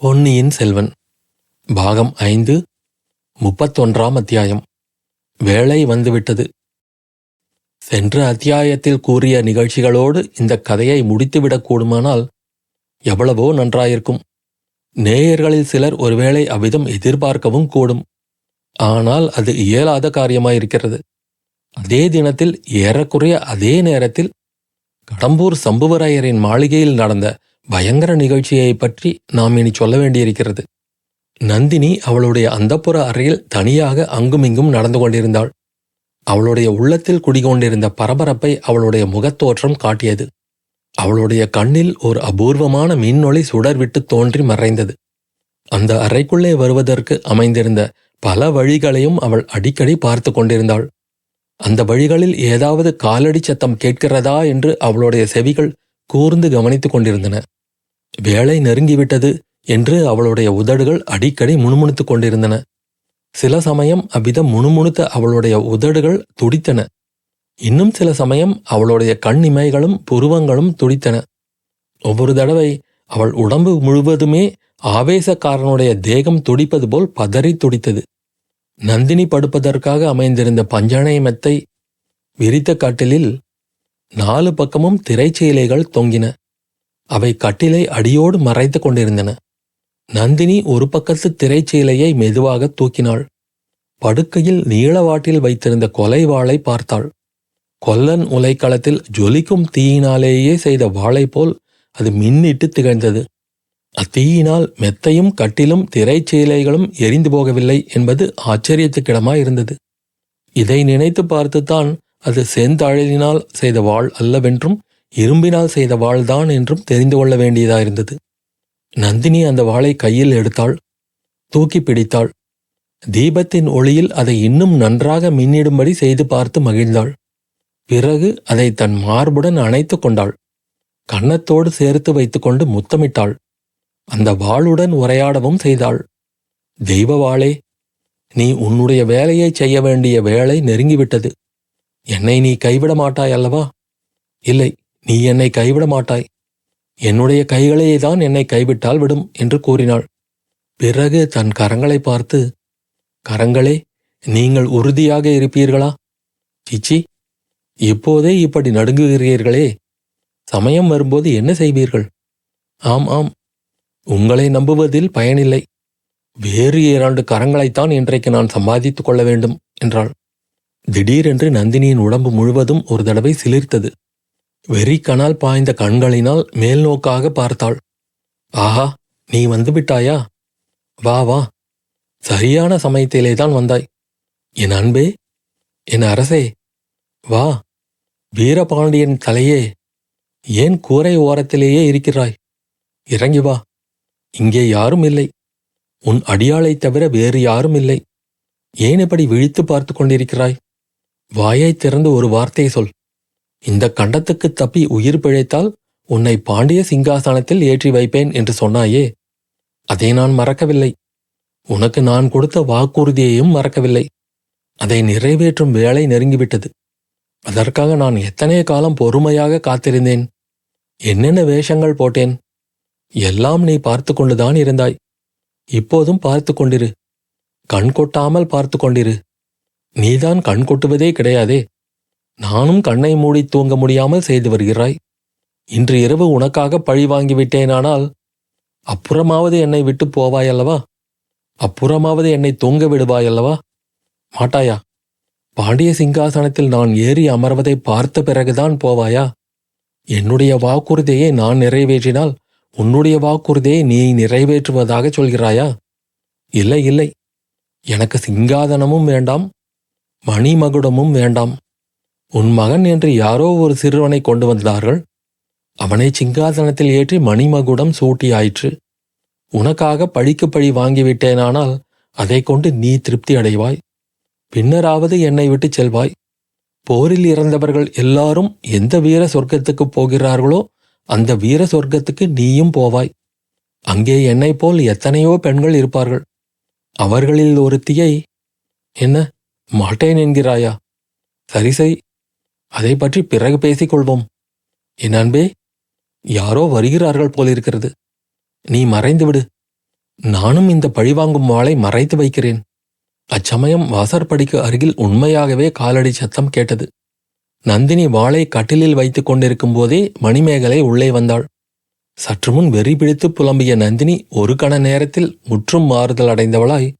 பொன்னியின் செல்வன். பாகம் ஐந்து முப்பத்தொன்றாம் அத்தியாயம். வேலை வந்துவிட்டது. சென்ற அத்தியாயத்தில் கூறிய நிகழ்ச்சிகளோடு இந்த கதையை முடித்துவிடக் கூடுமானால் எவ்வளவோ நன்றாயிருக்கும். நேயர்களில் சிலர் ஒருவேளை அவ்விதம் எதிர்பார்க்கவும் கூடும். ஆனால் அது இயலாத காரியமாயிருக்கிறது. அதே தினத்தில் ஏறக்குறைய அதே நேரத்தில் கடம்பூர் சம்புவராயரின் மாளிகையில் நடந்த பயங்கர நிகழ்ச்சியை பற்றி நாம் இனி சொல்ல வேண்டியிருக்கிறது. நந்தினி அவளுடைய அந்தப்புற அறையில் தனியாக அங்குமிங்கும் நடந்து கொண்டிருந்தாள். அவளுடைய உள்ளத்தில் குடிகொண்டிருந்த பரபரப்பை அவளுடைய முகத்தோற்றம் காட்டியது. அவளுடைய கண்ணில் ஒரு அபூர்வமான மின்னொளி சுடர்விட்டு தோன்றி மறைந்தது. அந்த அறைக்குள்ளே வருவதற்கு அமைந்திருந்த பல வழிகளையும் அவள் அடிக்கடி பார்த்து கொண்டிருந்தாள். அந்த வழிகளில் ஏதாவது காலடி சத்தம் கேட்கிறதா என்று அவளுடைய செவிகள் கூர்ந்து கவனித்துக் கொண்டிருந்தன. வேலை நெருங்கிவிட்டது என்று அவளுடைய உதடுகள் அடிக்கடி முணுமுணுத்துக் கொண்டிருந்தன. சில சமயம் அவ்விதம் முணுமுணுத்த அவளுடைய உதடுகள் துடித்தன. இன்னும் சில சமயம் அவளுடைய கண் இமைகளும் புருவங்களும் துடித்தன. ஒவ்வொரு தடவை அவள் உடம்பு முழுவதுமே ஆவேசக்காரனுடைய தேகம் துடிப்பது போல் பதறி துடித்தது. நந்தினி படுப்பதற்காக அமைந்திருந்த பஞ்சனை மெத்தை விரித்த கட்டிலில் நாலு பக்கமும் திரைச்சீலைகள் தொங்கின. அவை கட்டிலை அடியோடு மறைத்து கொண்டிருந்தன. நந்தினி ஒரு பக்கத்து திரைச்சீலையை மெதுவாக தூக்கினாள். படுக்கையில் நீளவாட்டில் வைத்திருந்த கொலை வாளை பார்த்தாள். கொல்லன் உலைக்களத்தில் ஜொலிக்கும் தீயினாலேயே செய்த வாளை போல் அது மின்னிட்டு திகழ்ந்தது. அத்தீயினால் மெத்தையும் கட்டிலும் திரைச்சீலைகளும் எரிந்து போகவில்லை என்பது ஆச்சரியத்துக்கிடமாயிருந்தது இதை நினைத்து பார்த்துத்தான் அது செந்தழலினால் செய்த வாழ் அல்லவென்றும் இரும்பினால் செய்த வாள்தான் என்றும் தெரிந்து கொள்ள வேண்டியதாயிருந்தது நந்தினி அந்த வாளை கையில் எடுத்தாள் தூக்கி பிடித்தாள். தீபத்தின் ஒளியில் அதை இன்னும் நன்றாக மின்னிடும்படி செய்து பார்த்து மகிழ்ந்தாள். பிறகு அதை தன் மார்புடன் அணைத்து கொண்டாள். கன்னத்தோடு சேர்த்து வைத்துக்கொண்டு முத்தமிட்டாள். அந்த வாளுடன் உரையாடவும் செய்தாள். தெய்வ வாளே நீ உன்னுடைய வேலையை செய்ய வேண்டிய வேலை நெருங்கிவிட்டது. என்னை நீ கைவிட மாட்டாய் அல்லவா? இல்லை நீ என்னை கைவிட மாட்டாய். என்னுடைய கைகளையே தான் என்னை கைவிட்டால் விடும் என்று கூறினாள். பிறகு தன் கரங்களை பார்த்து கரங்களே நீங்கள் உறுதியாக இருப்பீர்களா? சிச்சி இப்போதே இப்படி நடுங்குகிறீர்களே. சமயம் வரும்போது என்ன செய்வீர்கள்? ஆம் ஆம் உங்களை நம்புவதில் பயனில்லை. வேறு இரண்டு கரங்களைத்தான் இன்றைக்கு நான் சம்பாதித்துக் கொள்ள வேண்டும் என்றாள். திடீரென்று நந்தினியின் உடம்பு முழுவதும் ஒரு தடவை சிலிர்த்தது. வெறிக்கனால் பாய்ந்த கண்களினால் மேல் நோக்காக பார்த்தாள். ஆஹா நீ வந்து விட்டாயா? வா வா. சரியான சமயத்திலே தான் வந்தாய். என் அன்பே என் அரசே வா. வீரபாண்டியன் தலையே ஏன் கூரை ஓரத்திலேயே இருக்கிறாய்? இறங்கி வா. இங்கே யாரும் இல்லை. உன் அடியாளைத் தவிர வேறு யாரும் இல்லை. ஏன் இப்படி விழித்து பார்த்து கொண்டிருக்கிறாய்? வாயைத் திறந்து ஒரு வார்த்தை சொல். இந்த கண்டத்துக்கு தப்பி உயிர் பிழைத்தால் உன்னை பாண்டிய சிங்காசனத்தில் ஏற்றி வைப்பேன் என்று சொன்னாயே. அதை நான் மறக்கவில்லை. உனக்கு நான் கொடுத்த வாக்குறுதியையும் மறக்கவில்லை. அதை நிறைவேற்றும் வேலை நெருங்கிவிட்டது. அதற்காக நான் எத்தனை காலம் பொறுமையாக காத்திருந்தேன். என்னென்ன வேஷங்கள் போட்டேன். எல்லாம் நீ பார்த்து கொண்டுதான் இருந்தாய். இப்போதும் பார்த்து கொண்டிரு. கண் கொட்டாமல் பார்த்து கொண்டிரு. நீதான் கண் கொட்டுவதே கிடையாதே. நானும் கண்ணை மூடி தூங்க முடியாமல் செய்து வருகிறாய். இன்று இரவு உனக்காக பழி வாங்கிவிட்டேனானால் அப்புறமாவது என்னை விட்டு போவாயல்லவா? அப்புறமாவது என்னை தூங்க விடுவாயல்லவா? மாட்டாயா? பாண்டிய சிங்காசனத்தில் நான் ஏறி அமர்வதை பார்த்த பிறகுதான் போவாயா? என்னுடைய வாக்குறுதியை நான் நிறைவேற்றினால் உன்னுடைய வாக்குறுதியை நீ நிறைவேற்றுவதாக சொல்கிறாயா? இல்லை இல்லை. எனக்கு சிங்காதனமும் வேண்டாம் மணிமகுடமும் வேண்டாம். உன் மகன் என்று யாரோ ஒரு சிறுவனை கொண்டு வந்தார்கள். அவனை சிங்காசனத்தில் ஏற்றி மணிமகுடம் சூட்டியாயிற்று. உனக்காக பழிக்கு பழி வாங்கிவிட்டேனானால் அதை கொண்டு நீ திருப்தி அடைவாய். பின்னராவது என்னை விட்டு செல்வாய். போரில் இறந்தவர்கள் எல்லாரும் எந்த வீர சொர்க்கத்துக்கு போகிறார்களோ அந்த வீர சொர்க்கத்துக்கு நீயும் போவாய். அங்கே என்னைப் போல் எத்தனையோ பெண்கள் இருப்பார்கள். அவர்களில் ஒருத்தியை என்ன மாட்டேன் என்கிறாயா? சரிசை அதை பற்றி பிறகு பேசிக் கொள்வோம் என் அன்பே யாரோ வருகிறார்கள் போலிருக்கிறது. நீ மறைந்துவிடு. நானும் இந்த பழிவாங்கும் வாளை மறைத்து வைக்கிறேன். அச்சமயம் வாசற்படிக்கு அருகில் உண்மையாகவே காலடி சத்தம் கேட்டது. நந்தினி வாளை கட்டிலில் வைத்துக் கொண்டிருக்கும் போதே மணிமேகலை உள்ளே வந்தாள். சற்று முன் வெறி பிடித்து புலம்பிய நந்தினி ஒரு கண நேரத்தில் முற்றும் மாறுதல் அடைந்தவளாய்.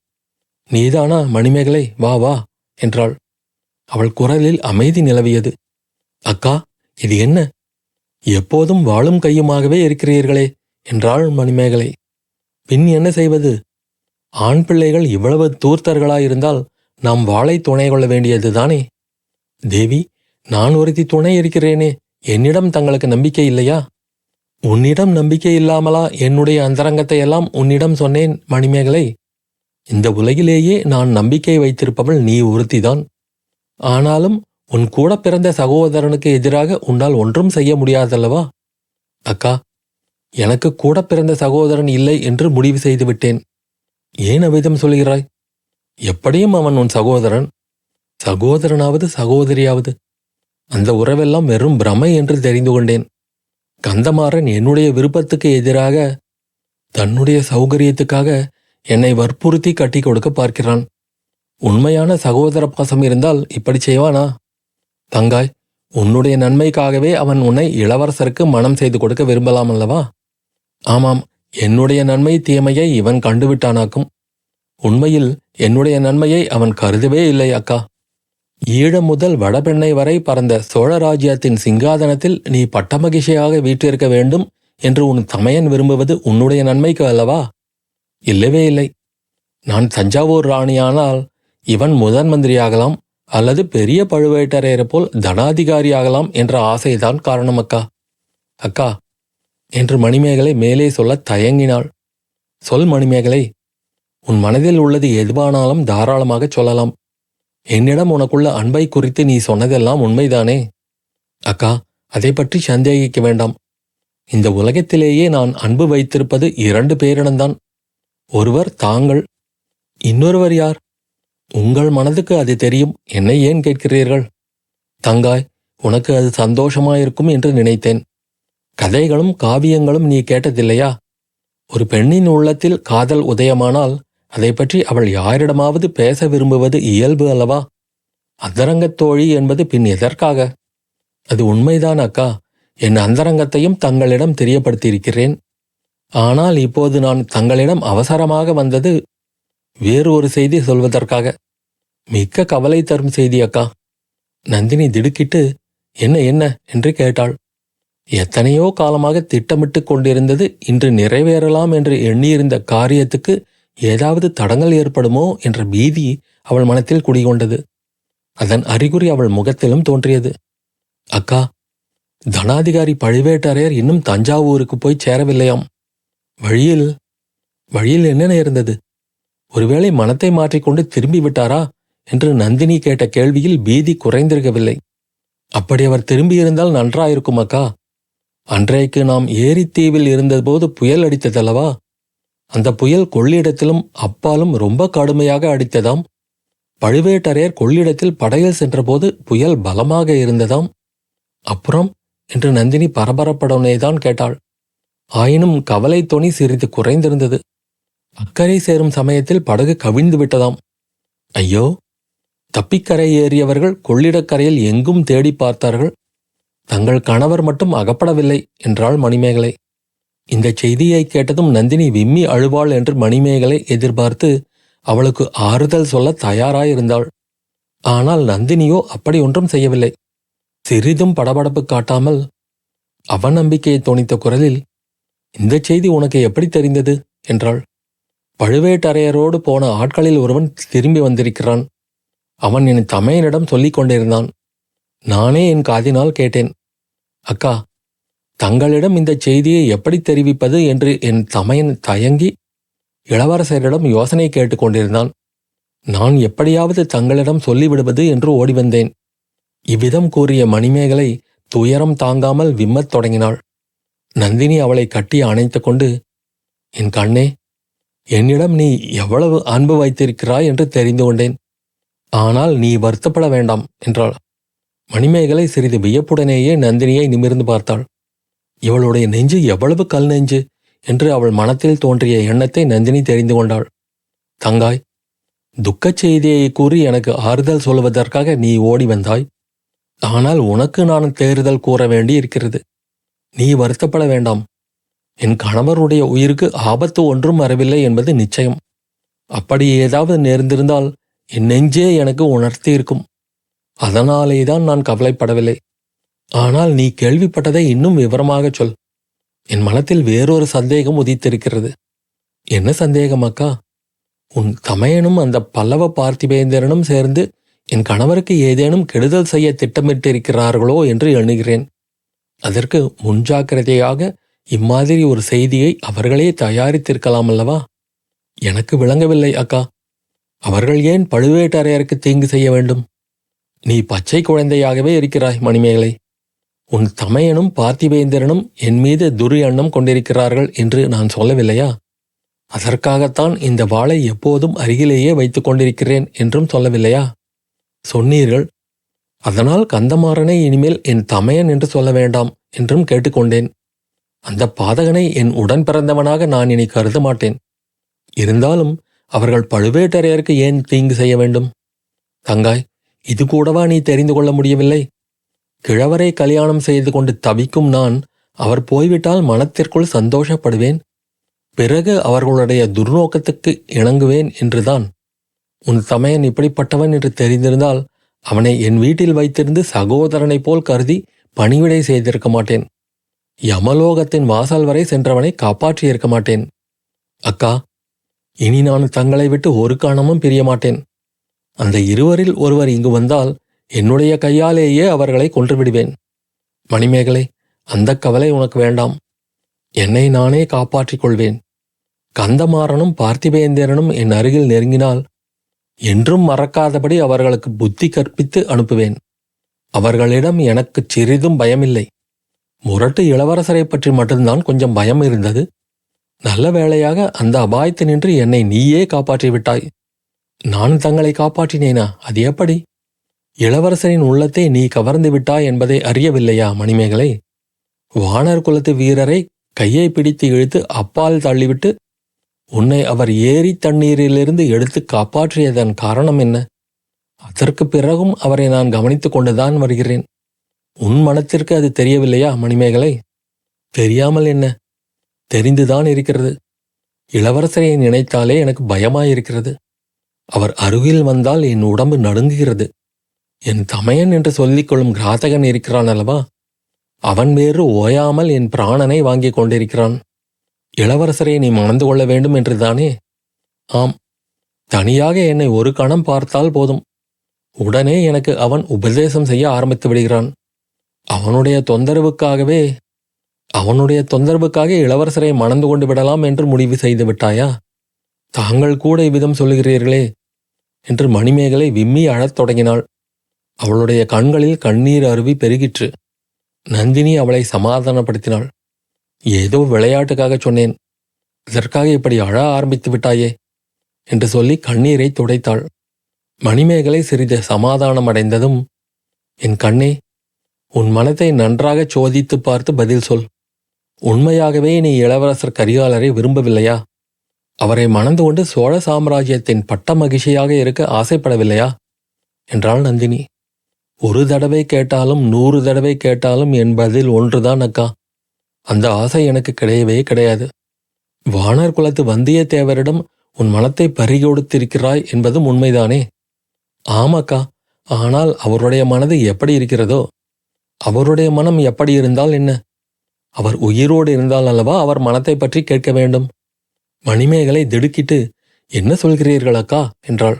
நீதானா மணிமேகலை? வா வா என்றாள். அவள் குரலில் அமைதி நிலவியது. அக்கா இது என்ன? எப்போதும் வாழும் கையுமாகவே இருக்கிறீர்களே என்றாள் மணிமேகலை. பின் என்ன செய்வது? ஆண் பிள்ளைகள் இவ்வளவு தூர்த்தர்களாயிருந்தால் நாம் வாளை துணை கொள்ள வேண்டியதுதானே தேவி நான் ஒருத்தி துணை இருக்கிறேனே என்னிடம் தங்களுக்கு நம்பிக்கை இல்லையா? உன்னிடம் நம்பிக்கை இல்லாமலா என்னுடைய அந்தரங்கத்தை எல்லாம் உன்னிடம் சொன்னேன் மணிமேகலை. இந்த உலகிலேயே நான் நம்பிக்கை வைத்திருப்பவள் நீ ஒருத்திதான். ஆனாலும் உன் கூட பிறந்த சகோதரனுக்கு எதிராக உன்னால் ஒன்றும் செய்ய முடியாதல்லவா? அக்கா எனக்கு கூட பிறந்த சகோதரன் இல்லை என்று முடிவு செய்துவிட்டேன். ஏன் அவ்விதம் சொல்கிறாய்? எப்படியும் அவன் உன் சகோதரன். சகோதரனாவது சகோதரியாவது. அந்த உறவெல்லாம் வெறும் பிரமை என்று தெரிந்து கொண்டேன். கந்தமாறன் என்னுடைய விருப்பத்துக்கு எதிராக தன்னுடைய சௌகரியத்துக்காக என்னை வற்புறுத்தி கட்டி கொடுக்க பார்க்கிறான். உண்மையான சகோதர பாசம் இருந்தால் இப்படி செய்வானா? தங்காய் உன்னுடைய நன்மைக்காகவே அவன் உன்னை இளவரசருக்கு மனம் செய்து கொடுக்க விரும்பலாம் அல்லவா? ஆமாம் என்னுடைய நன்மை தீமையை இவன் கண்டுவிட்டானாக்கும். உண்மையில் என்னுடைய நன்மையை அவன் கருதவே இல்லை அக்கா. ஈழம் முதல் வடபெண்ணை வரை பறந்த சோழ ராஜ்யத்தின் சிங்காதனத்தில் நீ பட்டமகிழ்ச்சியாக வீற்றிருக்க வேண்டும் என்று உன் தமையன் விரும்புவது உன்னுடைய நன்மைக்கு அல்லவா? இல்லவே இல்லை. நான் தஞ்சாவூர் ராணியானால் இவன் முதன் மந்திரியாகலாம் அல்லது பெரிய பழுவேட்டரையரை போல் தனாதிகாரியாகலாம் என்ற ஆசைதான் காரணம் அக்கா. அக்கா என்று மணிமேகலை மேலே சொல்ல தயங்கினாள். சொல் மணிமேகலை உன் மனதில் உள்ளது எதுவானாலும் தாராளமாகச் சொல்லலாம். என்னிடம் உனக்குள்ள அன்பை குறித்து நீ சொன்னதெல்லாம் உண்மைதானே? அக்கா அதை பற்றி சந்தேகிக்க வேண்டாம். இந்த உலகத்திலேயே நான் அன்பு வைத்திருப்பது இரண்டு பேரிடம்தான் ஒருவர் தாங்கள் இன்னொருவர் யார்? உங்கள் மனதுக்கு அது தெரியும். என்னை ஏன் கேட்கிறீர்கள்? தங்காய் உனக்கு அது சந்தோஷமாயிருக்கும் என்று நினைத்தேன். கதைகளும் காவியங்களும் நீ கேட்டதில்லையா? ஒரு பெண்ணின் உள்ளத்தில் காதல் உதயமானால் அதை பற்றி அவள் யாரிடமாவது பேச விரும்புவது இயல்பு அல்லவா? அந்தரங்கத் தோழி என்பது பின் எதற்காக? அது உண்மைதான் அக்கா. என் அந்தரங்கத்தையும் தங்களிடம் தெரியப்படுத்தியிருக்கிறேன். ஆனால் இப்போது நான் தங்களிடம் அவசரமாக வந்தது வேறு ஒரு செய்தி சொல்வதற்காக. மிக்க கவலை தரும் செய்தி அக்கா. நந்தினி திடுக்கிட்டு என்ன என்ன? என்று கேட்டாள். எத்தனையோ காலமாக திட்டமிட்டுக் கொண்டிருந்தது இன்று நிறைவேறலாம் என்று எண்ணியிருந்த காரியத்துக்கு ஏதாவது தடங்கள் ஏற்படுமோ என்ற பீதி அவள் மனத்தில் குடிகொண்டது. அதன் அறிகுறி அவள் முகத்திலும் தோன்றியது. அக்கா தனாதிகாரி பழுவேட்டரையர் இன்னும் தஞ்சாவூருக்கு போய் சேரவில்லையாம். வழியில் வழியில் என்ன நேர்ந்தது ஒருவேளை மனத்தை மாற்றிக்கொண்டு திரும்பி விட்டாரா என்று நந்தினி கேட்ட கேள்வியில் பீதி குறைந்திருக்கவில்லை. அப்படி அவர் திரும்பியிருந்தால் நன்றாயிருக்கும் அக்கா. அன்றைக்கு நாம் ஏரித்தீவில் இருந்தபோது புயல் அடித்ததல்லவா? அந்த புயல் கொள்ளிடத்திலும் அப்பாலும் ரொம்ப கடுமையாக அடித்ததாம். பழுவேட்டரையர் கொள்ளிடத்தில் படையில் சென்றபோது புயல் பலமாக இருந்ததாம். அப்புறம் என்று நந்தினி பரபரப்படனேதான் கேட்டாள். ஆயினும் கவலை தொனி சிறிது குறைந்திருந்தது. அக்கறை சேரும் சமயத்தில் படகு கவிழ்ந்து விட்டதாம். ஐயோ தப்பிக்கரை ஏறியவர்கள் கொள்ளிடக்கரையில் எங்கும் தேடி பார்த்தார்கள். தங்கள் கணவர் மட்டும் அகப்படவில்லை என்றாள் மணிமேகலை. இந்த செய்தியை கேட்டதும் நந்தினி விம்மி அழுவாள் என்று மணிமேகலை எதிர்பார்த்து அவளுக்கு ஆறுதல் சொல்ல தயாராயிருந்தாள். ஆனால் நந்தினியோ அப்படி ஒன்றும் செய்யவில்லை. சிறிதும் படபடப்பு காட்டாமல் அவநம்பிக்கையை தோணித்த குரலில் இந்த செய்தி உனக்கு எப்படி தெரிந்தது? என்றாள். பழுவேட்டரையரோடு போன ஆட்களில் ஒருவன் திரும்பி வந்திருக்கிறான். அவன் என் தமையனிடம் சொல்லிக் கொண்டிருந்தான் நானே என் காதினால் கேட்டேன். அக்கா தங்களிடம் இந்த செய்தியை எப்படி தெரிவிப்பது என்று என் தமையன் தயங்கி இளவரசரிடம் யோசனை கேட்டுக்கொண்டிருந்தான் நான் எப்படியாவது தங்களிடம் சொல்லிவிடுவது என்று ஓடி வந்தேன். இவ்விதம் கூறிய மணிமேகலை துயரம் தாங்காமல் விம்மத் தொடங்கினாள். நந்தினி அவளை கட்டி அணைத்து கொண்டு என் கண்ணே என்னிடம் நீ எவ்வளவு அன்பு வைத்திருக்கிறாய் என்று தெரிந்து கொண்டேன். ஆனால் நீ வருத்தப்பட வேண்டாம் என்றாள். மணிமேகலை சிறிது வியப்புடனேயே நந்தினியை நிமிர்ந்து பார்த்தாள். இவளுடைய நெஞ்சு எவ்வளவு கல் நெஞ்சு என்று அவள் மனத்தில் தோன்றிய எண்ணத்தை நந்தினி தெரிந்து கொண்டாள். தங்காய் துக்கச் செய்தியை கூறி எனக்கு ஆறுதல் சொல்வதற்காக நீ ஓடி வந்தாய். ஆனால் உனக்கு நான் தேறுதல் கூற வேண்டி இருக்கிறது நீ வருத்தப்பட வேண்டாம் என் கணவருடைய உயிருக்கு ஆபத்து ஒன்றும் வரவில்லை என்பது நிச்சயம். அப்படி ஏதாவது நேர்ந்திருந்தால் என் நெஞ்சே எனக்கு உணர்த்தி இருக்கும் அதனாலேதான் நான் கவலைப்படவில்லை. ஆனால் நீ கேள்விப்பட்டதை இன்னும் விவரமாகச் சொல். என் மனத்தில் வேறொரு சந்தேகம் உதித்திருக்கிறது. என்ன சந்தேகம் அக்கா? உன் தமையனும் அந்த பல்லவ பார்த்திபேந்திரனும் சேர்ந்து என் கணவருக்கு ஏதேனும் கெடுதல் செய்ய திட்டமிட்டிருக்கிறார்களோ என்று எண்ணுகிறேன். அதற்கு முன்ஜாக்கிரதையாக இம்மாதிரி ஒரு செய்தியை அவர்களே தயாரித்திருக்கலாம் அல்லவா? எனக்கு விளங்கவில்லை அக்கா. அவர்கள் ஏன் பழுவேட்டரையருக்கு தீங்கு செய்ய வேண்டும்? நீ பச்சை குழந்தையாகவே இருக்கிறாய் மணிமேகலை. உன் தமையனும் பார்த்திபேந்திரனும் என் மீது துரு எண்ணம் கொண்டிருக்கிறார்கள் என்று நான் சொல்லவில்லையா? அதற்காகத்தான் இந்த வாளை எப்போதும் அருகிலேயே வைத்துக் கொண்டிருக்கிறேன் என்றும் சொல்லவில்லையா? சொன்னீர்கள். அதனால் கந்தமாறனை இனிமேல் என் தமையன் என்று சொல்ல வேண்டாம் என்றும் கேட்டுக்கொண்டேன். அந்த பாதகனை என் உடன் பிறந்தவனாக நான் இனி கருத மாட்டேன். இருந்தாலும் அவர்கள் பழுவேட்டரையருக்கு ஏன் தீங்கு செய்ய வேண்டும்? தங்காய் இது கூடவா நீ தெரிந்து கொள்ள முடியவில்லை? கிழவரை கல்யாணம் செய்து கொண்டு தவிக்கும் நான் அவர் போய்விட்டால் மனத்திற்குள் சந்தோஷப்படுவேன். பிறகு அவர்களுடைய துர்நோக்கத்துக்கு இணங்குவேன் என்றுதான். உன் தமையன் இப்படிப்பட்டவன் என்று தெரிந்திருந்தால் அவனை என் வீட்டில் வைத்திருந்து சகோதரனைப் போல் கருதி பணிவிடை செய்திருக்க மாட்டேன். யமலோகத்தின் வாசல் வரை சென்றவனை காப்பாற்றியிருக்க மாட்டேன். அக்கா இனி நான் தங்களை விட்டு ஒரு கணமும் பிரிய மாட்டேன். அந்த இருவரில் ஒருவர் இங்கு வந்தால் என்னுடைய கையாலேயே அவர்களை கொன்றுவிடுவேன். மணிமேகலை அந்த கவலை உனக்கு வேண்டாம். என்னை நானே காப்பாற்றிக் கொள்வேன். கந்தமாறனும் பார்த்திபேந்திரனும் என் அருகில் நெருங்கினால் என்றும் மறக்காதபடி அவர்களுக்கு புத்தி கற்பித்து அனுப்புவேன். அவர்களிடம் எனக்கு சிறிதும் பயமில்லை. முரட்டு இளவரசரை பற்றி மட்டும்தான் கொஞ்சம் பயம் இருந்தது. நல்ல வேளையாக அந்த அபாயத்து நின்று என்னை நீயே காப்பாற்றி விட்டாய். நான் தங்களை காப்பாற்றினேனா? அது எப்படி? இளவரசரின் உள்ளத்தை நீ கவர்ந்து விட்டாய் என்பதை அறியவில்லையா மணிமேகலை? வானர் குலத்து வீரரை கையை பிடித்து இழுத்து அப்பால் தள்ளிவிட்டு உன்னை அவர் ஏரி தண்ணீரிலிருந்து எடுத்து காப்பாற்றியதன் காரணம் என்ன? அதற்கு பிறகும் அவரை நான் கவனித்துக் கொண்டுதான் வருகிறேன். உன் மனத்திற்கு அது தெரியவில்லையா மணிமேகலை? தெரியாமல் என்ன? தெரிந்துதான் இருக்கிறது. இளவரசரை நினைத்தாலே எனக்கு பயமாயிருக்கிறது. அவர் அருகில் வந்தால் என் உடம்பு நடுங்குகிறது. என் தமையன் என்று சொல்லிக்கொள்ளும் கிராதகன் இருக்கிறான் அல்லவா? அவன் வேறு ஓயாமல் என் பிராணனை வாங்கிக் கொண்டிருக்கிறான். இளவரசரை நீ மணந்து கொள்ள வேண்டும் என்றுதானே? ஆம். தனியாக என்னை ஒரு கணம் பார்த்தால் போதும். உடனே எனக்கு அவன் உபதேசம் செய்ய ஆரம்பித்து விடுகிறான். அவனுடைய தொந்தரவுக்காகவே அவனுடைய தொந்தரவுக்காக இளவரசரை மணந்து கொண்டு விடலாம் என்று முடிவு செய்து விட்டாயா? தாங்கள் கூட இவ்விதம் சொல்லுகிறீர்களே என்று மணிமேகலை விம்மி அழத் தொடங்கினாள். அவளுடைய கண்களில் கண்ணீர் அருவி பெருகிற்று. நந்தினி அவளை சமாதானப்படுத்தினாள். ஏதோ விளையாட்டுக்காக சொன்னேன். இதற்காக இப்படி அழ ஆரம்பித்து விட்டாயே என்று சொல்லி கண்ணீரை துடைத்தாள். மணிமேகலை சிறிது சமாதானம் அடைந்ததும் என் கண்ணே உன் மனத்தை நன்றாக சோதித்து பார்த்து பதில் சொல். உண்மையாகவே நீ இளவரசர் கரிகாலரை விரும்பவில்லையா? அவரை மணந்து கொண்டு சோழ சாம்ராஜ்யத்தின் பட்ட மகிழ்ச்சியாக இருக்க ஆசைப்படவில்லையா? என்றாள் நந்தினி. ஒரு தடவை கேட்டாலும் நூறு தடவை கேட்டாலும் என் பதில் ஒன்றுதான் அக்கா. அந்த ஆசை எனக்கு கிடையவே கிடையாது. வானர் குலத்து வந்தியத்தேவரிடம் உன் மனத்தை பறிகொடுத்திருக்கிறாய் என்பதும் உண்மைதானே? ஆமாக்கா ஆனால் அவருடைய மனது எப்படி இருக்கிறதோ அவருடைய மனம் எப்படி இருந்தால் என்ன? அவர் உயிரோடு இருந்தால் அல்லவா அவர் மனத்தை பற்றி கேட்க வேண்டும்? மணிமேகலை திடுக்கிட்டு என்ன சொல்கிறீர்கள் அக்கா? என்றாள்.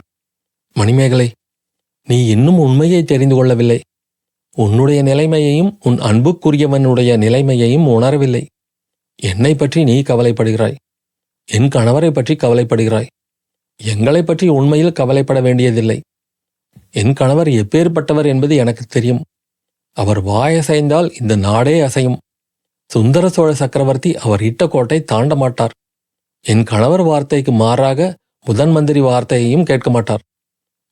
மணிமேகலை நீ இன்னும் உண்மையை தெரிந்து கொள்ளவில்லை. உன்னுடைய நிலைமையையும் உன் அன்புக்குரியவனுடைய நிலைமையையும் உணரவில்லை. என்னை பற்றி நீ கவலைப்படுகிறாய். என் கணவரை பற்றி கவலைப்படுகிறாய். எங்களை பற்றி உண்மையில் கவலைப்பட வேண்டியதில்லை. என் கணவர் எப்பேற்பட்டவர் என்பது எனக்கு தெரியும். அவர் வாயசைந்தால் இந்த நாடே அசையும். சுந்தர சோழ சக்கரவர்த்தி அவர் இட்ட கோட்டை தாண்ட மாட்டார். என் கணவர் வார்த்தைக்கு மாறாக முதன் மந்திரி வார்த்தையையும் கேட்க மாட்டார்.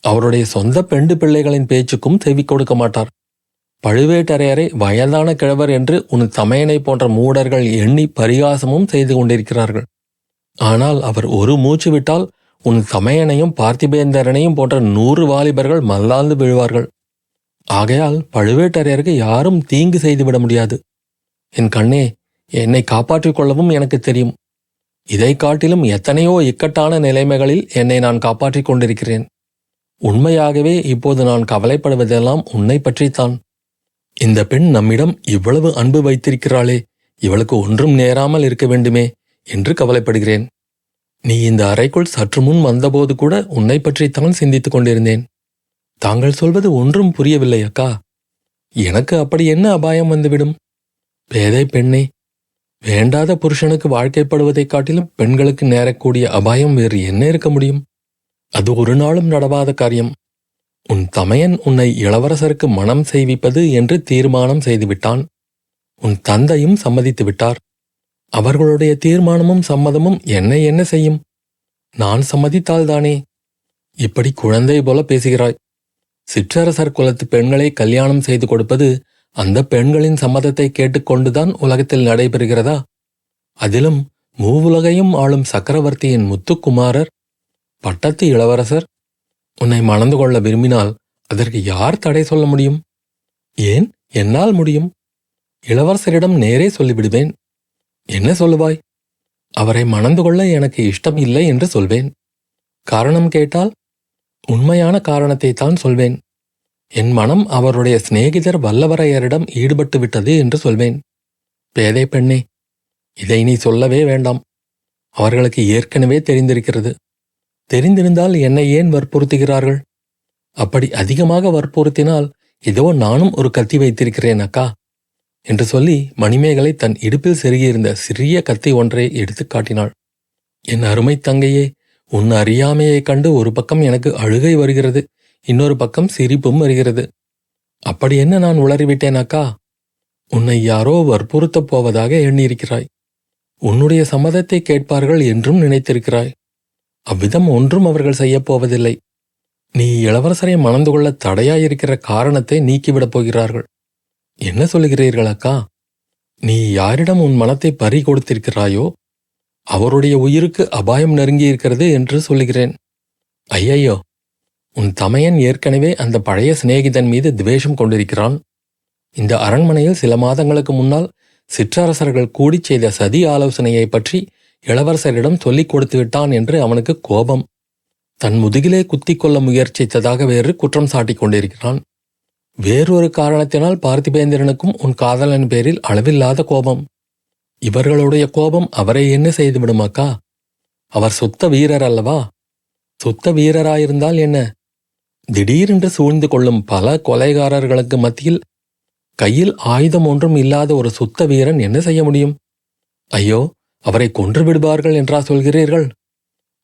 அவருடைய சொந்த பெண்டு பிள்ளைகளின் பேச்சுக்கும் செவி கொடுக்க மாட்டார். பழுவேட்டரையரை வயதான கிழவர் என்று உன் தமையனை போன்ற மூடர்கள் எண்ணி பரிகாசமும் செய்து கொண்டிருக்கிறார்கள். ஆனால் அவர் ஒரு மூச்சு விட்டால் உன் தமையனையும் பார்த்திபேந்தரனையும் போன்ற நூறு வாலிபர்கள் மல்லாந்து விழுவார்கள். ஆகையால் பழுவேட்டரையருக்கு யாரும் தீங்கு செய்துவிட முடியாது. என் கண்ணே என்னை காப்பாற்றிக் கொள்ளவும் எனக்கு தெரியும். இதை காட்டிலும் எத்தனையோ இக்கட்டான நிலைமைகளில் என்னை நான் காப்பாற்றிக் கொண்டிருக்கிறேன். உண்மையாகவே இப்போது நான் கவலைப்படுவதெல்லாம் உன்னை பற்றித்தான். இந்த பெண் நம்மிடம் இவ்வளவு அன்பு வைத்திருக்கிறாளே இவளுக்கு ஒன்றும் நேராமல் இருக்க வேண்டுமே என்று கவலைப்படுகிறேன். நீ இந்த அறைக்குள் சற்று முன் வந்தபோது கூட உன்னை பற்றித்தான் சிந்தித்துக் கொண்டிருந்தேன். தாங்கள் சொல்வது ஒன்றும் புரியவில்லை அக்கா. எனக்கு அப்படி என்ன அபாயம் வந்துவிடும்? பேதை பெண்ணே வேண்டாத புருஷனுக்கு வாழ்க்கைப்படுவதைக் காட்டிலும் பெண்களுக்கு நேரக்கூடிய அபாயம் வேறு என்ன இருக்க முடியும்? அது ஒரு நாளும் நடவாத காரியம். உன் தமையன் உன்னை இளவரசருக்கு மனம் செய்விப்பது என்று தீர்மானம் செய்துவிட்டான். உன் தந்தையும் சம்மதித்து விட்டார். அவர்களுடைய தீர்மானமும் சம்மதமும் என்னை என்ன செய்யும்? நான் சம்மதித்தால்தானே? இப்படி குழந்தை போல பேசுகிறாய். சிற்றரசர் குலத்து பெண்களை கல்யாணம் செய்து கொடுப்பது அந்த பெண்களின் சம்மதத்தை கேட்டுக்கொண்டுதான் உலகத்தில் நடைபெறுகிறதா? அதிலும் மூவுலகையும் ஆளும் சக்கரவர்த்தியின் முத்துக்குமாரர் பட்டத்து இளவரசர் உன்னை மணந்து கொள்ள விரும்பினால் அதற்கு யார் தடை சொல்ல முடியும்? ஏன் என்னால் முடியும்? இளவரசரிடம் நேரே சொல்லிவிடுவேன். என்ன சொல்லுவாய்? அவரை மணந்து கொள்ள எனக்கு இஷ்டம் இல்லை என்று சொல்வேன். காரணம் கேட்டால் உண்மையான காரணத்தை தான் சொல்வேன். என் மனம் அவருடைய சிநேகிதர் வல்லவரையரிடம் ஈடுபட்டு விட்டது என்று சொல்வேன். பேதை பெண்ணே இதை நீ சொல்லவே வேண்டாம். அவர்களுக்கு ஏற்கனவே தெரிந்திருக்கிறது. தெரிந்திருந்தால் என்னை ஏன் வற்புறுத்துகிறார்கள்? அப்படி அதிகமாக வற்புறுத்தினால் இதோ நானும் ஒரு கத்தி வைத்திருக்கிறேன் அக்கா என்று சொல்லி மணிமேகலை தன் இடுப்பில் செருகியிருந்த சிறிய கத்தி ஒன்றை எடுத்துக் காட்டினாள். என் அருமை தங்கையே உன் அறியாமையைக் கண்டு ஒரு பக்கம் எனக்கு அழுகை வருகிறது இன்னொரு பக்கம் சிரிப்பும் வருகிறது. அப்படி என்ன நான் உளறிவிட்டேனாக்கா உன்னை யாரோ வற்புறுத்தப் போவதாக எண்ணியிருக்கிறாய். உன்னுடைய சம்மதத்தை கேட்பார்கள் என்றும் நினைத்திருக்கிறாய். அவ்விதம் ஒன்றும் அவர்கள் செய்யப் போவதில்லை. நீ இளவரசரை மணந்து கொள்ள தடையாயிருக்கிற காரணத்தை நீக்கிவிடப் போகிறார்கள். என்ன சொல்லுகிறீர்கள் அக்கா? நீ யாரிடம் உன் மனத்தை பறி கொடுத்திருக்கிறாயோ அவருடைய உயிருக்கு அபாயம் நெருங்கி இருக்கிறது என்று சொல்லுகிறேன். ஐயையோ உன் தமையன் ஏற்கனவே அந்த பழைய சிநேகிதன் மீது துவேஷம் கொண்டிருக்கிறான். இந்த அரண்மனையில் சில மாதங்களுக்கு முன்னால் சிற்றரசர்கள் கூடிச் செய்த சதி ஆலோசனையை பற்றி இளவரசரிடம் சொல்லிக் கொடுத்து விட்டான் என்று அவனுக்கு கோபம். தன் முதுகிலே குத்திக் கொள்ள முயற்சித்ததாக வேறு குற்றம் சாட்டிக் கொண்டிருக்கிறான். வேறொரு காரணத்தினால் பார்த்திபேந்திரனுக்கும் உன் காதலன் பேரில் அளவில்லாத கோபம். இவர்களுடைய கோபம் அவரை என்ன செய்துவிடுமாக்கா? அவர் சுத்த வீரர் அல்லவா சுத்த வீரராயிருந்தால் என்ன? திடீரென்று சூழ்ந்து கொள்ளும் பல கொலைகாரர்களுக்கு மத்தியில் கையில் ஆயுதம் ஒன்றும் இல்லாத ஒரு சுத்த வீரன் என்ன செய்ய முடியும்? ஐயோ அவரை கொன்று விடுவார்கள் என்றா சொல்கிறீர்கள்?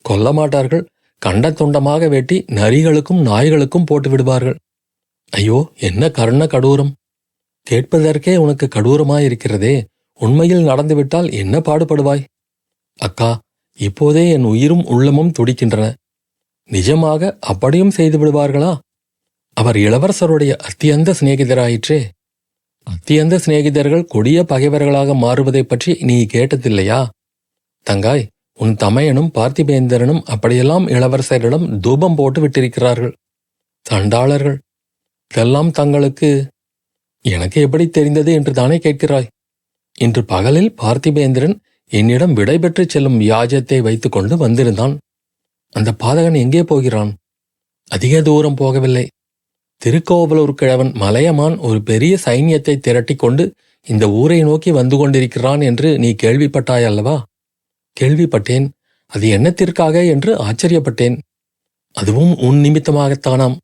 கொல்ல மாட்டார்கள். கண்ட துண்டமாக வெட்டி நரிகளுக்கும் நாய்களுக்கும் போட்டு விடுவார்கள். ஐயோ என்ன கருண கடூரம். கேட்பதற்கே உனக்கு கடூரமாயிருக்கிறதே. உண்மையில் நடந்துவிட்டால் என்ன பாடுபடுவாய்? அக்கா இப்போதே என் உயிரும் உள்ளமும் துடிக்கின்றன. நிஜமாக அப்படியும் செய்து விடுவார்களா? அவர் இளவரசருடைய அத்தியந்த சிநேகிதராயிற்றே. அத்தியந்த சிநேகிதர்கள் கொடிய பகைவர்களாக மாறுவதைப் பற்றி நீ கேட்டதில்லையா? தங்காய் உன் தமையனும் பார்த்திபேந்திரனும் அப்படியெல்லாம் இளவரசரிடம் தூபம் போட்டு விட்டிருக்கிறார்கள். தண்டாளர்கள் இதெல்லாம் தங்களுக்கு எனக்கு எப்படி தெரிந்தது என்று தானே கேட்கிறாய்? இன்று பகலில் பார்த்திபேந்திரன் என்னிடம் விடைபெற்றுச் செல்லும் வியாஜத்தை வைத்துக்கொண்டு வந்திருந்தான். அந்த பாதகன் எங்கே போகிறான்? அதிக தூரம் போகவில்லை. திருக்கோவலூர் கிழவன் மலையமான் ஒரு பெரிய சைன்யத்தை திரட்டிக் கொண்டு இந்த ஊரை நோக்கி வந்து கொண்டிருக்கிறான் என்று நீ கேள்விப்பட்டாய் அல்லவா? கேள்விப்பட்டேன். அது என்னத்திற்காக என்று ஆச்சரியப்பட்டேன். அதுவும் உன் நிமித்தமாகத்தானாம்.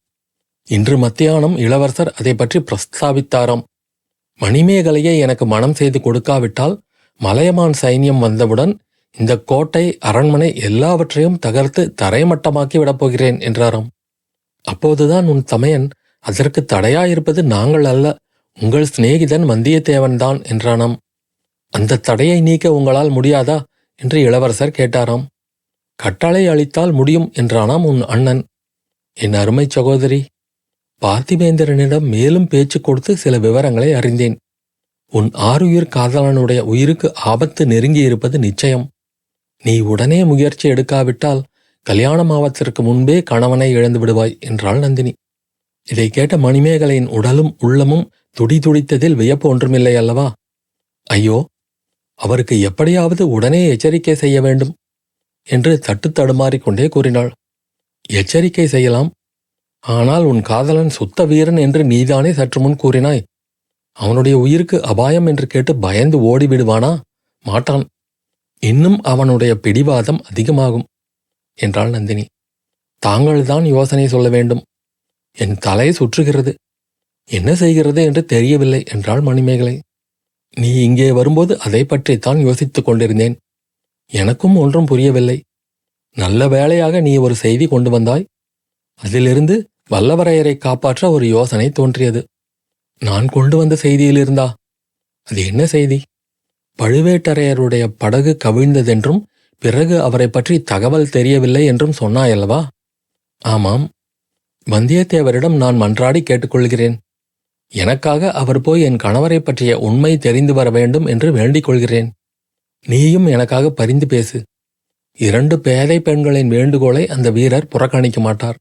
இன்று மத்தியானம் இளவரசர் அதை பற்றி பிரஸ்தாபித்தாராம். மணிமேகலையை எனக்கு மனம் செய்து கொடுக்காவிட்டால் மலையமான் சைன்யம் வந்தவுடன் இந்த கோட்டை அரண்மனை எல்லாவற்றையும் தகர்த்து தரைமட்டமாக்கி விடப்போகிறேன் என்றாராம். அப்போதுதான் உன் தமையன் அதற்கு தடையாயிருப்பது நாங்கள் அல்ல உங்கள் சிநேகிதன் வந்தியத்தேவன்தான் என்றானாம். அந்த தடையை நீக்க உங்களால் முடியாதா என்று இளவரசர் கேட்டாராம். கட்டளை அளித்தால் முடியும் என்றானாம் உன் அண்ணன். என் அருமை சகோதரி பார்த்திபேந்திரனிடம் மேலும் பேச்சு கொடுத்து சில விவரங்களை அறிந்தேன். உன் ஆறுயிர் காதலனுடைய உயிருக்கு ஆபத்து நெருங்கியிருப்பது நிச்சயம். நீ உடனே முயற்சி எடுக்காவிட்டால் கல்யாணம் ஆவத்திற்கு முன்பே கணவனை இழந்து விடுவாய் என்றாள் நந்தினி. இதை கேட்ட மணிமேகலையின் உடலும் உள்ளமும் துடிதுடித்ததில் வியப்பு ஒன்றுமில்லை அல்லவா? ஐயோ அவருக்கு எப்படியாவது உடனே எச்சரிக்கை செய்ய வேண்டும் என்று தட்டு தடுமாறிக்கொண்டே கூறினாள். எச்சரிக்கை செய்யலாம் ஆனால் உன் காதலன் சுத்த வீரன் என்று நீதானே சற்று முன் கூறினாய். அவனுடைய உயிருக்கு அபாயம் என்று கேட்டு பயந்து ஓடிவிடுவானா? மாட்டான். இன்னும் அவனுடைய பிடிவாதம் அதிகமாகும் என்றாள் நந்தினி. தாங்கள்தான் யோசனை சொல்ல வேண்டும். என் தலை சுற்றுகிறது. என்ன செய்கிறது என்று தெரியவில்லை என்றாள் மணிமேகலை. நீ இங்கே வரும்போது அதை பற்றித்தான் யோசித்துக் கொண்டிருந்தேன். எனக்கும் ஒன்றும் புரியவில்லை. நல்ல வேளையாக நீ ஒரு செய்தி கொண்டு வந்தாய். அதிலிருந்து வல்லவரையரை காப்பாற்ற ஒரு யோசனை தோன்றியது. நான் கொண்டு வந்த செய்தியிலிருந்தா அது என்ன செய்தி? பழுவேட்டரையருடைய படகு கவிழ்ந்ததென்றும் பிறகு அவரை பற்றி தகவல் தெரியவில்லை என்றும் சொன்னாயல்லவா? ஆமாம். வந்தியத்தேவரிடம் நான் மன்றாடி கேட்டுக்கொள்கிறேன். எனக்காக அவர் போய் என் கணவரை பற்றிய உண்மை தெரிந்து வர வேண்டும் என்று வேண்டிக் கொள்கிறேன். நீயும் எனக்காக பரிந்து பேசு. இரண்டு பேதை பெண்களின் வேண்டுகோளை அந்த வீரர் புறக்கணிக்க மாட்டார்.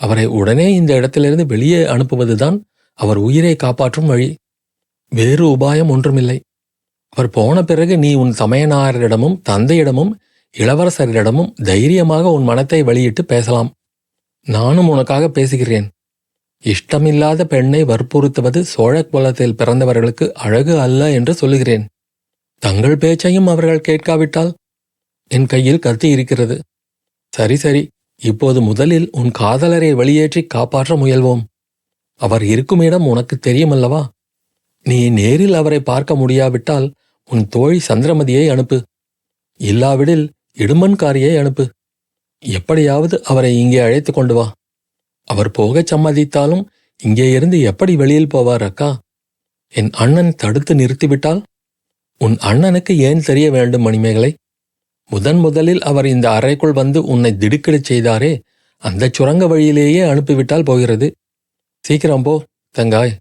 அவரை உடனே இந்த இடத்திலிருந்து வெளியே அனுப்புவதுதான் அவர் உயிரை காப்பாற்றும் வழி. வேறு உபாயம் ஒன்றுமில்லை. அவர் போன பிறகு நீ உன் சமயனாரிடமும் தந்தையிடமும் இளவரசரிடமும் தைரியமாக உன் மனத்தை வெளியிட்டு பேசலாம். நானும் உனக்காக பேசுகிறேன். இஷ்டமில்லாத பெண்ணை வற்புறுத்துவது சோழ குலத்தில் பிறந்தவர்களுக்கு அழகு அல்ல என்று சொல்லுகிறேன். தங்கள் பேச்சையும் அவர்கள் கேட்காவிட்டால் என் கையில் கத்தி இருக்கிறது. சரி சரி. இப்போது முதலில் உன் காதலரை வெளியேற்றி காப்பாற்ற முயல்வோம். அவர் இருக்கும் இடம் உனக்கு தெரியுமல்லவா? நீ நேரில் அவரை பார்க்க முடியாவிட்டால் உன் தோழி சந்திரமதியை அனுப்பு. இல்லாவிடில் இடுமன்காரியை அனுப்பு. எப்படியாவது அவரை இங்கே அழைத்து கொண்டு வா. அவர் போகச் சம்மதித்தாலும் இங்கே இருந்து எப்படி வெளியில் போவார் அக்கா? என் அண்ணன் தடுத்து நிறுத்திவிட்டால்? உன் அண்ணனுக்கு ஏன் தெரிய வேண்டும் மணிமேகலை? முதன் முதலில் அவர் இந்த அறைக்குள் வந்து உன்னை திடுக்கிடச் செய்தாரே அந்த சுரங்க வழியிலேயே அனுப்பிவிட்டால் போகிறது. சீக்கிரம் போ தங்காய்.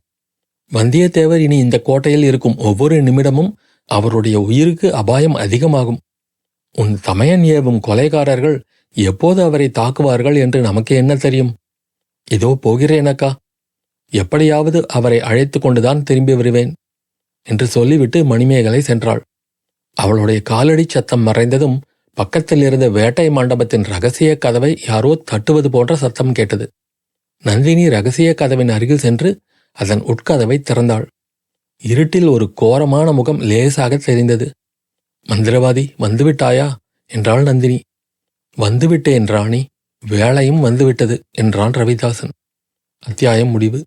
வந்தியத்தேவர் இனி இந்த கோட்டையில் இருக்கும் ஒவ்வொரு நிமிடமும் அவருடைய உயிருக்கு அபாயம் அதிகமாகும். உன் தமையன் ஏவும் கொலைகாரர்கள் எப்போது அவரை தாக்குவார்கள் என்று நமக்கு என்ன தெரியும்? இதோ போகிறேனக்கா. எப்படியாவது அவரை அழைத்து கொண்டுதான் திரும்பி வருவேன் என்று சொல்லிவிட்டு மணிமேகலை சென்றாள். அவளுடைய காலடி சத்தம் மறைந்ததும் பக்கத்தில் இருந்த வேட்டை மண்டபத்தின் ரகசிய கதவை யாரோ தட்டுவது போன்ற சத்தம் கேட்டது. நந்தினி ரகசிய கதவின் அருகில் சென்று அதன் உட்கதவை திறந்தாள். இருட்டில் ஒரு கோரமான முகம் லேசாக தெரிந்தது. மந்திரவாதி வந்துவிட்டாயா? என்றாள் நந்தினி. வந்துவிட்டேன் ராணி. வேலையும் வந்துவிட்டது என்றான் ரவிதாசன். அத்தியாயம் முடிவு.